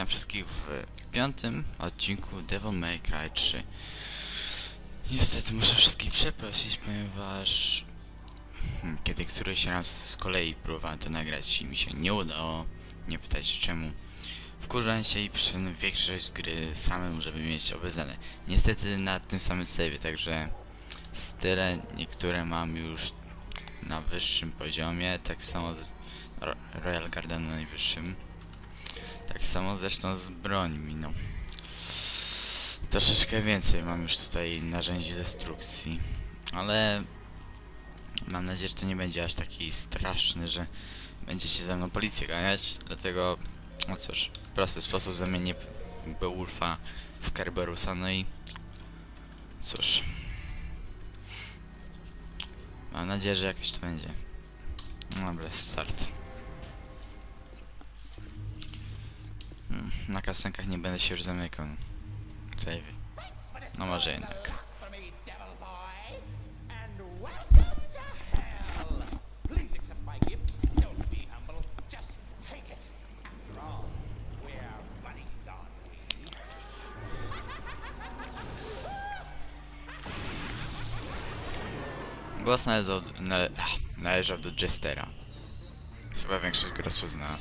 witam wszystkich w piątym odcinku Devil May Cry 3. Niestety muszę wszystkich przeprosić, ponieważ hmm, kiedy któryś raz z kolei próbowałem to nagrać i mi się nie udało, nie pytajcie czemu. Wkurzałem się i przyszedłem większość gry samemu, żeby mieć obeznane. Niestety na tym samym save, także style niektóre mam już na wyższym poziomie, tak samo z Ro- Royal Garden na najwyższym. Tak samo zresztą z brońmi, no. Troszeczkę więcej mam już tutaj narzędzi destrukcji, ale mam nadzieję, że to nie będzie aż taki straszny, że będzie się ze mną policja ganiać, dlatego, no cóż, w prosty sposób zamienię Beowulfa w Kerberusa, no i cóż. Mam nadzieję, że jakoś to będzie. No Dobra, start. Na kasenkach nie będę się już zamykał. Tutaj. No może jednak. Głos należał, nale, należał do Jestera. Chyba większość go rozpoznała.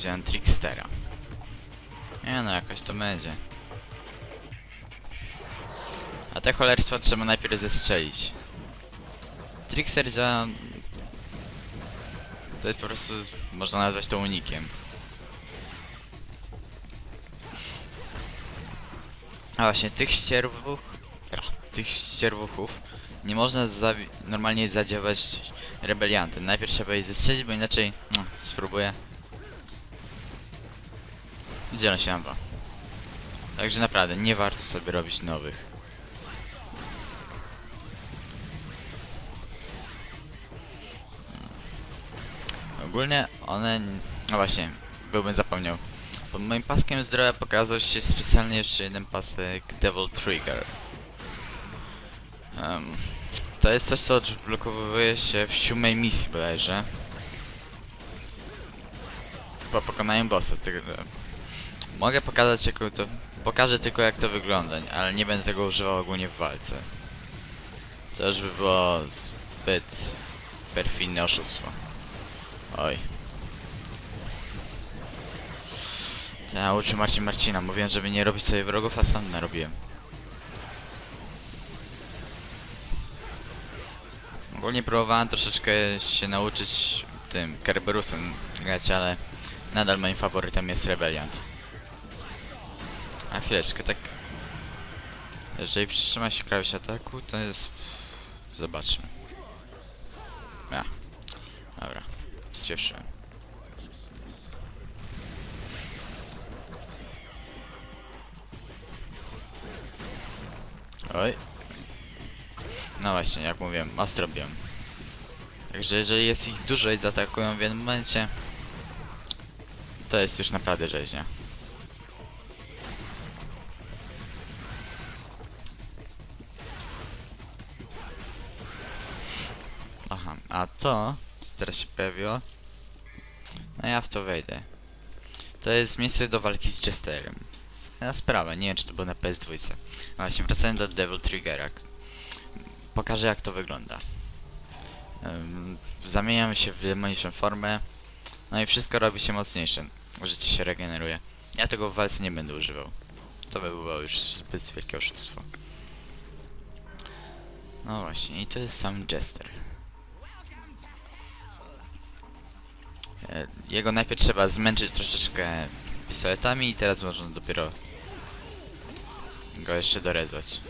Wziąłem Trickstera. Nie no, jakoś to będzie. A te cholerstwa trzeba najpierw zestrzelić. Trickster działa... To jest po prostu... Można nazwać to unikiem. A właśnie, tych ścierwów... Tych ścierwuchów nie można normalnie zadziewać rebeliantem. Najpierw trzeba je zestrzelić, bo inaczej... No, spróbuję. Dzielę się dwa. Także naprawdę, nie warto sobie robić nowych. Ogólnie one... No właśnie, byłbym zapomniał. Pod moim paskiem zdrowia pokazał się specjalnie jeszcze jeden pasek Devil Trigger. Em, to jest coś, co odblokowuje się w siódmej misji bodajże. Po pokonaniu bossa, tego... Mogę pokazać jak to... Pokażę tylko jak to wygląda, ale nie będę tego używał ogólnie w walce. To już by było zbyt perfidne oszustwo. Oj. Ja uczył Marcin Marcina, mówiłem, żeby nie robić sobie wrogów, a sam narobiłem. Ogólnie próbowałem troszeczkę się nauczyć tym Kerberusem grać, ale nadal moim faworytem jest Rebeliant. A chwileczkę, tak... Jeżeli przytrzyma się klawisz ataku, to jest... Zobaczmy. Ja. Dobra. Spieprzyłem. Oj. No właśnie, jak mówiłem, ostro biją. Także jeżeli jest ich dużo i zaatakują w jednym momencie, to jest już naprawdę rzeźnia. To, co teraz się pojawiło, no ja w to wejdę. To jest miejsce do walki z Jesterem. Na sprawę, nie wiem czy to było na PS2. No Właśnie, wracając do Devil Triggera. Pokażę jak to wygląda. Zamieniamy się w demoniczną formę. No i wszystko robi się mocniejsze. Życie się regeneruje. Ja tego w walce nie będę używał. To by było już zbyt wielkie oszustwo. No właśnie, i to jest sam Jester. Jego najpierw trzeba zmęczyć troszeczkę pistoletami i teraz można dopiero go jeszcze dorezać.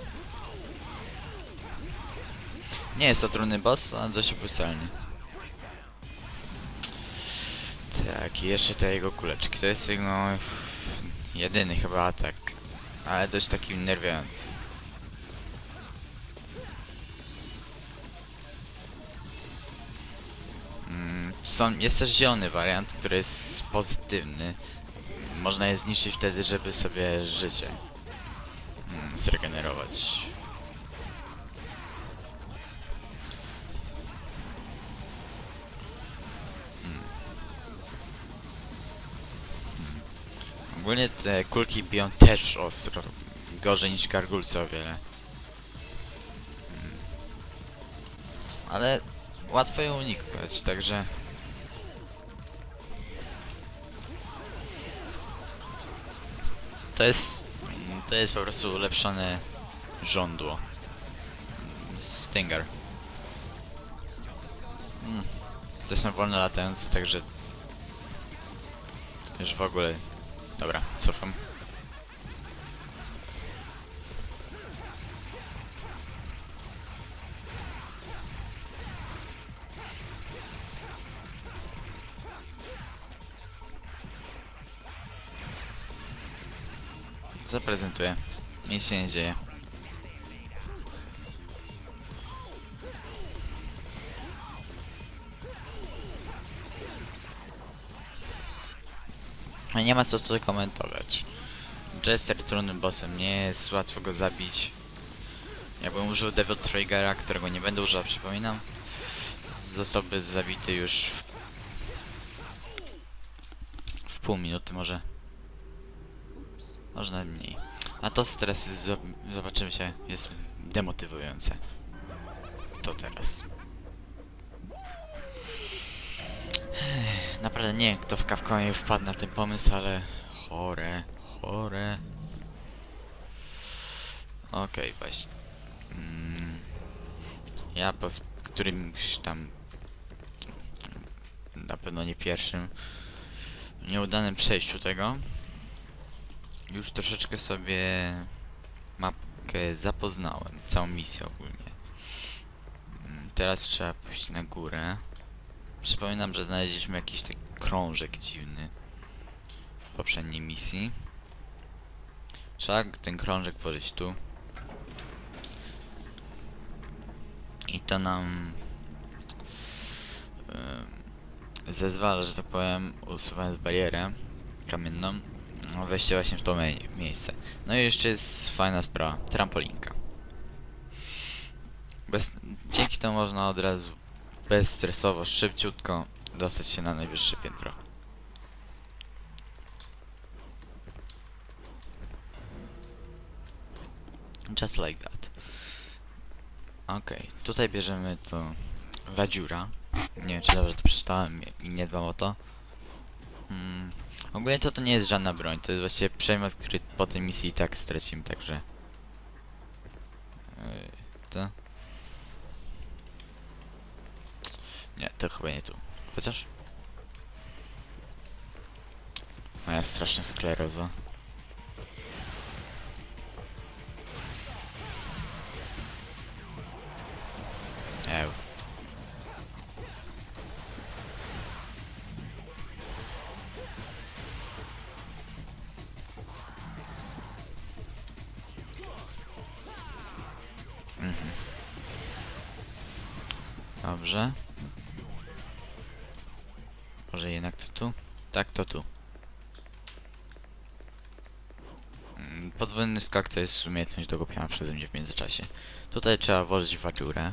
Nie jest to trudny boss, ale dość opłacalny. Tak, i jeszcze te jego kuleczki. To jest jego jedyny chyba atak, ale dość taki nerwiający. Są, jest też zielony wariant, który jest pozytywny. Można je zniszczyć wtedy, żeby sobie życie mm, zregenerować. Mm. Ogólnie te kulki biją też ostro. Gorzej niż gargulce o wiele. Mm. Ale łatwo je uniknąć, także... To jest... To jest po prostu ulepszone żądło. Stinger. Mm. To są wolno latające, także... Już w ogóle... Dobra, cofam. Zaprezentuję. Nic się nie dzieje. Nie ma co tutaj komentować. Jester trudnym bossem, nie jest łatwo go zabić. Jakbym użył Devil Triggera, którego nie będę używał, przypominam, zostałby zabity już w pół minuty może. Może nawet mniej. A to stresy, zob- zobaczymy się, jest demotywujące. To teraz. Naprawdę nie wiem, kto w Capcomie wpadł na ten pomysł, ale chore, chore. Okej, właśnie. Mm, ja po którymś tam, na pewno nie pierwszym, nieudanym przejściu tego, już troszeczkę sobie mapkę zapoznałem, całą misję ogólnie. Mm, Teraz trzeba pójść na górę. Przypominam, że znaleźliśmy jakiś taki krążek dziwny w poprzedniej misji. Trzeba ten krążek włożyć tu. I to nam zezwala, że tak powiem, usuwając barierę kamienną, no, właśnie w to mie miejsce. No i jeszcze jest fajna sprawa, trampolinka. Bez, dzięki temu można od razu bezstresowo, szybciutko dostać się na najwyższe piętro. Just like that. Okej, tutaj bierzemy to wadziura. Nie wiem czy dobrze to przeczytałem i nie dbam o to. Hmm. Ogólnie to to nie jest żadna broń, to jest właściwie przedmiot, który po tej misji i tak stracimy, także... Yy, to... Nie, to chyba nie tu. Chociaż... Moja straszna skleroza. Ew. Dobrze. Może jednak to tu? Tak, to tu. Mm, Podwójny skok to jest umiejętność dokupiona przeze mnie w międzyczasie. Tutaj trzeba włożyć wadziurę.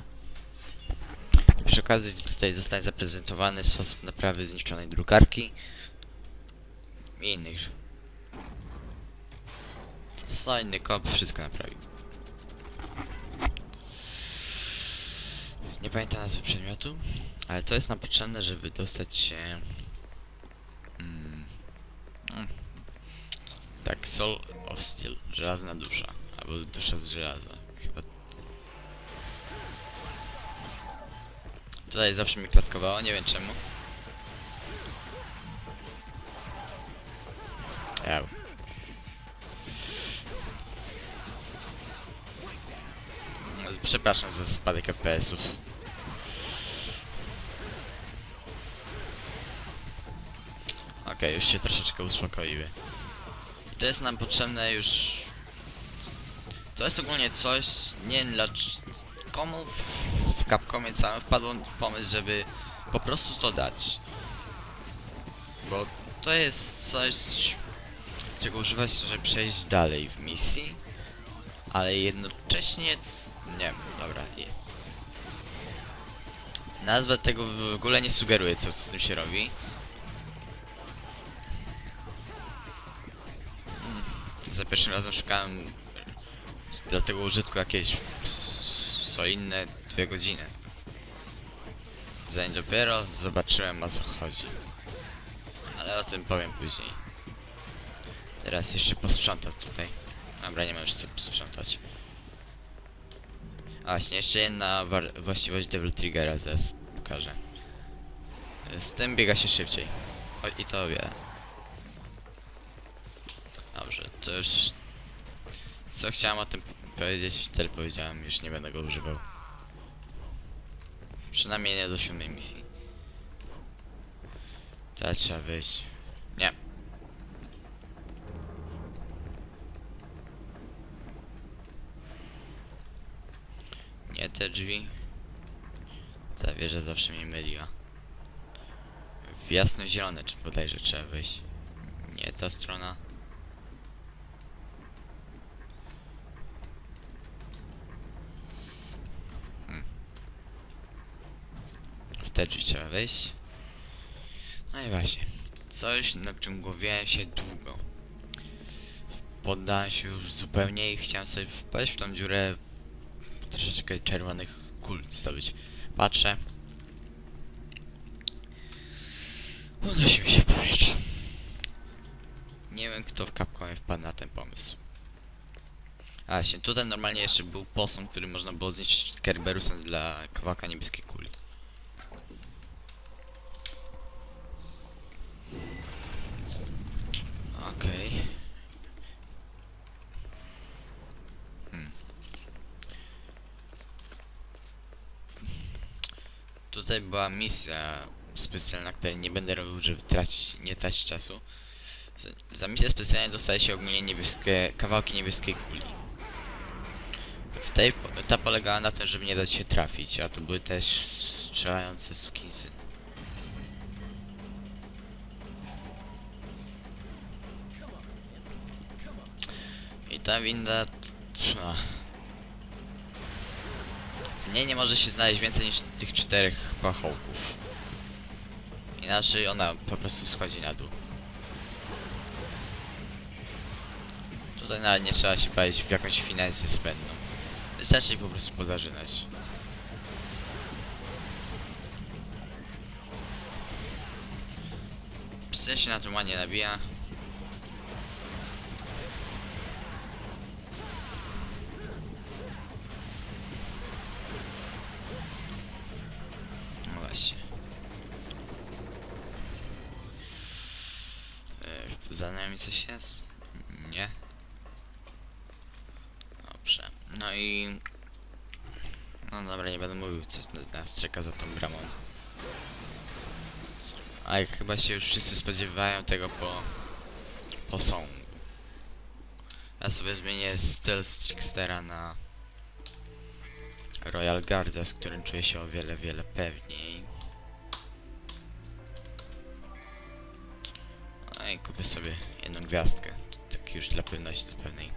Przy okazji tutaj zostanie zaprezentowany sposób naprawy zniszczonej drukarki i innych. Stojny kop wszystko naprawił. Nie pamiętam nazwy przedmiotu, ale to jest nam potrzebne, żeby dostać się... Mm, mm, tak, Soul of Steel, żelazna dusza, albo dusza z żelaza, chyba. Tutaj zawsze mi klatkowało, nie wiem czemu. Eł. Przepraszam za spadek FPS-ów. Okej, już się troszeczkę uspokoiły. I to jest nam potrzebne już... To jest ogólnie coś, nie wiem komu w Capcomie całym wpadł pomysł, żeby po prostu to dać. Bo to jest coś, czego używać, żeby przejść dalej w misji, ale jednocześnie... Nie wiem, dobra. Nazwa tego w ogóle nie sugeruje, co z tym się robi. Za pierwszym razem szukałem dla tego użytku jakieś s- solidne dwie godziny. Zanim dopiero zobaczyłem o co chodzi. Ale o tym powiem później. Teraz jeszcze posprzątam tutaj. Dobra, nie ma już co sprzątać. A właśnie, jeszcze jedna właściwość Devil Triggera zaraz pokażę. Z tym biega się szybciej. O, I to wiele. To już... Co chciałem o tym powiedzieć, tyle powiedziałem, już nie będę go używał. Przynajmniej nie do siódmej misji. Teraz trzeba wyjść. Nie. Nie te drzwi. Ta wieża zawsze mnie myliła. W jasno-zielone czy bodajże trzeba wyjść. Nie ta strona. Hmm. W te drzwi trzeba wejść. No i właśnie. Coś, nad czym głowiłem się długo. Poddałem się już zupełnie i chciałem sobie wpaść w tą dziurę troszeczkę czerwonych kul zdobyć. Patrzę. Unosił się w. Nie wiem kto w Capcomie wpadł na ten pomysł. A właśnie, tutaj normalnie jeszcze był posąg, który można było zniszczyć Kerberusem dla kawałka niebieskiej kuli. Okej. Hmm. Tutaj była misja specjalna, której nie będę robił, żeby tracić, nie tracić czasu. Za misję specjalnie dostaje się ogólnie niebieskie, kawałki niebieskiej kuli. W tej, ta polegała na tym, żeby nie dać się trafić, a to były też strzelające sukinsy. Ta winda... ach. W niej nie może się znaleźć więcej niż tych czterech pachołków. Inaczej ona po prostu schodzi na dół. Tutaj nawet nie trzeba się bawić w jakąś finansję spędną. Wystarczy po prostu pozażynać. Psy się na tym ładnie nabija. Za nami coś jest? Nie. Dobrze. No i... No dobra, nie będę mówił, co nas czeka za tą bramą. A jak chyba się już wszyscy spodziewają tego po... posągu. Ja sobie zmienię styl z Trickstera na... Royal Guardia, z którym czuję się o wiele, wiele pewniej. Kupię sobie jedną gwiazdkę. Tak już dla pewności zupełnej.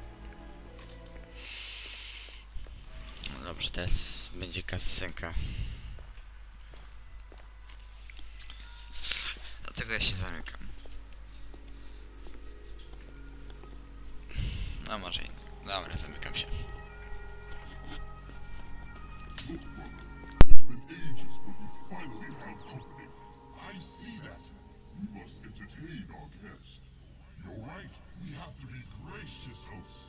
No dobrze, teraz będzie kasenka. Dlatego ja się zamykam. No może i... Dobra, zamykam się. Finally have company. I see that. We must entertain our have to be gracious hosts.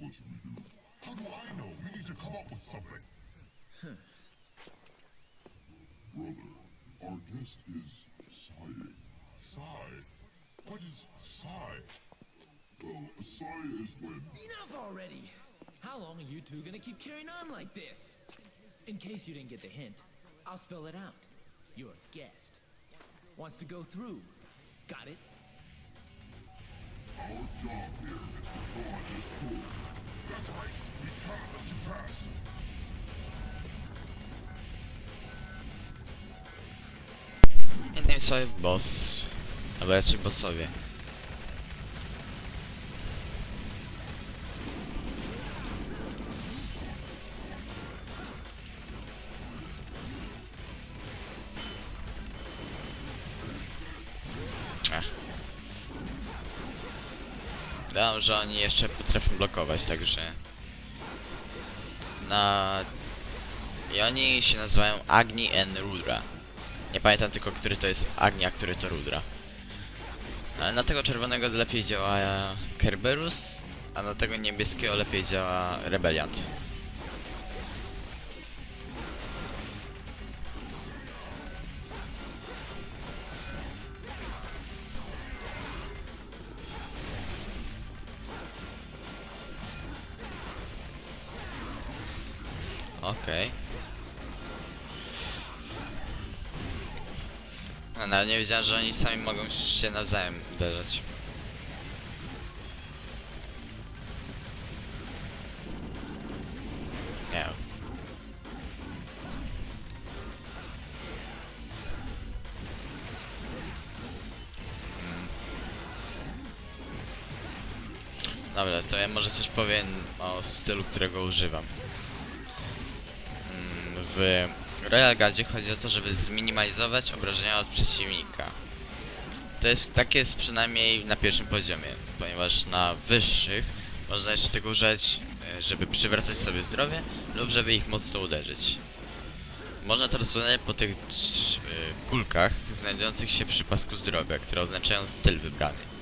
What should we do? How do I know? We need to come up with something. Brother, our guest is sighing. Sigh? What is sigh? Well, a sigh is when Enough already! How long are you two gonna keep carrying on like this? In case you didn't get the hint, I'll spell it out. Your guest wants to go through. Got it? Our job here is to. That's right. We cannot let you pass. Boss. Bossowie. Dodam, że oni jeszcze potrafią blokować, także... Na... I oni się nazywają Agni and Rudra. Nie pamiętam tylko, który to jest Agni, a który to Rudra. Ale na tego czerwonego lepiej działa Kerberus, a na tego niebieskiego lepiej działa Rebeliant. Okej. No, nawet nie wiedziałem, że oni sami mogą się nawzajem uderzać. Nie. Mm. Dobra, to ja może coś powiem o stylu, którego używam. W Royal Guardzie chodzi o to, żeby zminimalizować obrażenia od przeciwnika. To jest, tak jest przynajmniej na pierwszym poziomie, ponieważ na wyższych można jeszcze tego używać, e, żeby przywracać sobie zdrowie lub żeby ich mocno uderzyć. Można to rozpoznać po tych e, kulkach znajdujących się przy pasku zdrowia, które oznaczają styl wybrany.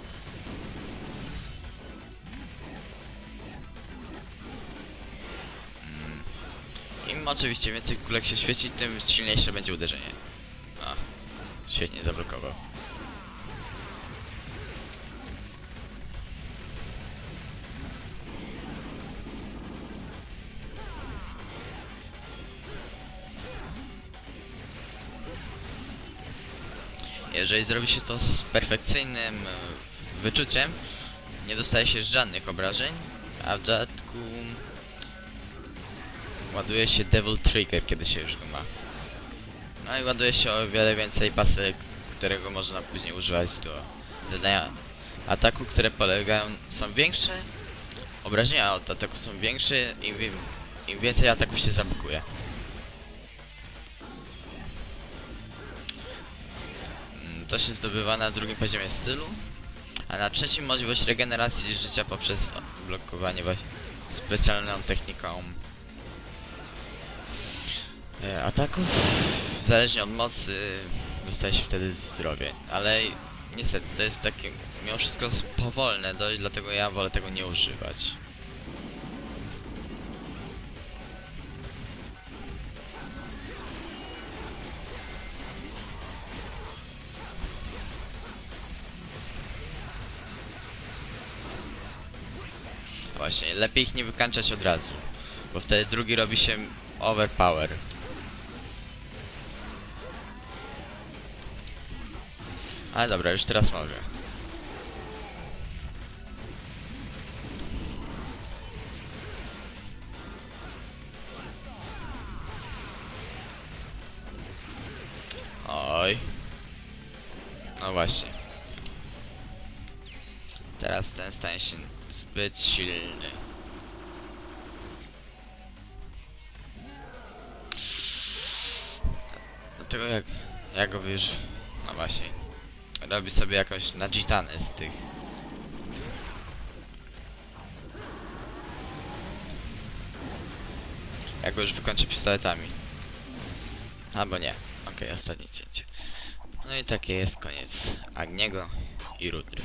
Im oczywiście więcej kulek się świeci, tym silniejsze będzie uderzenie. A, świetnie zablokował. Jeżeli zrobi się to z perfekcyjnym e, wyczuciem, nie dostaje się żadnych obrażeń, a w dodatku ładuje się Devil Trigger, kiedy się już go ma. No i ładuje się o wiele więcej pasek, którego można później używać do zadania ataku, które polegają, są większe, obrażenia od ataku są większe, im, im więcej ataków się zablokuje. Mm, To się zdobywa na drugim poziomie stylu, a na trzecim możliwość regeneracji życia poprzez blokowanie właśnie specjalną techniką ataków. Zależnie od mocy dostaje się wtedy zdrowie, ale niestety to jest takie mimo wszystko powolne dość, dlatego ja wolę tego nie używać. Właśnie, lepiej ich nie wykańczać od razu, bo wtedy drugi robi się overpower. Ale dobra, już teraz mogę. Oj. No właśnie. Teraz ten stanie się zbyt silny. Dlatego jak, jak go wiesz... No właśnie. Robi sobie jakąś nadzitanę z tych... Ja go już wykończę pistoletami. Albo nie. Okej, ostatnie cięcie. No i takie jest koniec Agniego i Rudry.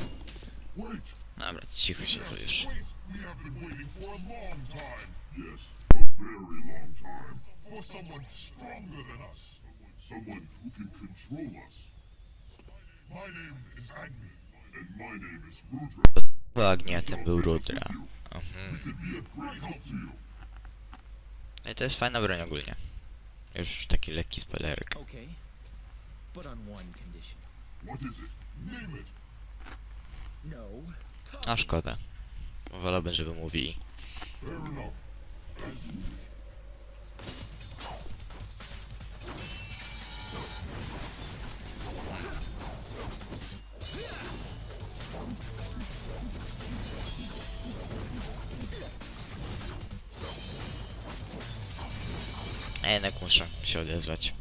Dobra, cicho już. long time. For someone stronger than us. Someone who can control us. My name is Agni, and my name is Rudra. To Agnia, ten był Rudra. Mhm. No i to jest fajna broń ogólnie. Już taki lekki spoilerek. Okay. But on one condition. What is it? Name it. No. A szkoda. Wolałbym, żeby mówili. Jednak muszę się odezwać.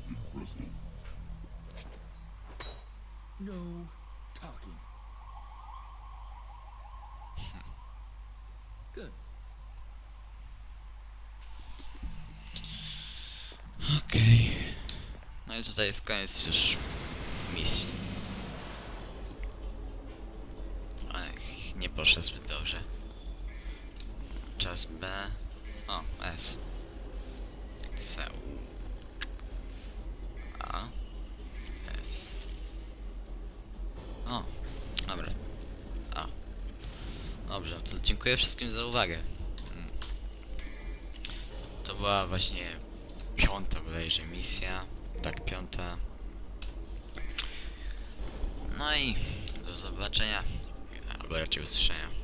No talking. Good. Okej. No i tutaj jest koniec już misji. Ech, nie poszedł zbyt dobrze. Czas B. O, S. C. A. S. O, dobra. A. Dobrze, to dziękuję wszystkim za uwagę. Mm. To była właśnie piąta bodajże misja. Tak, piąta. No i do zobaczenia. Albo raczej usłyszenia.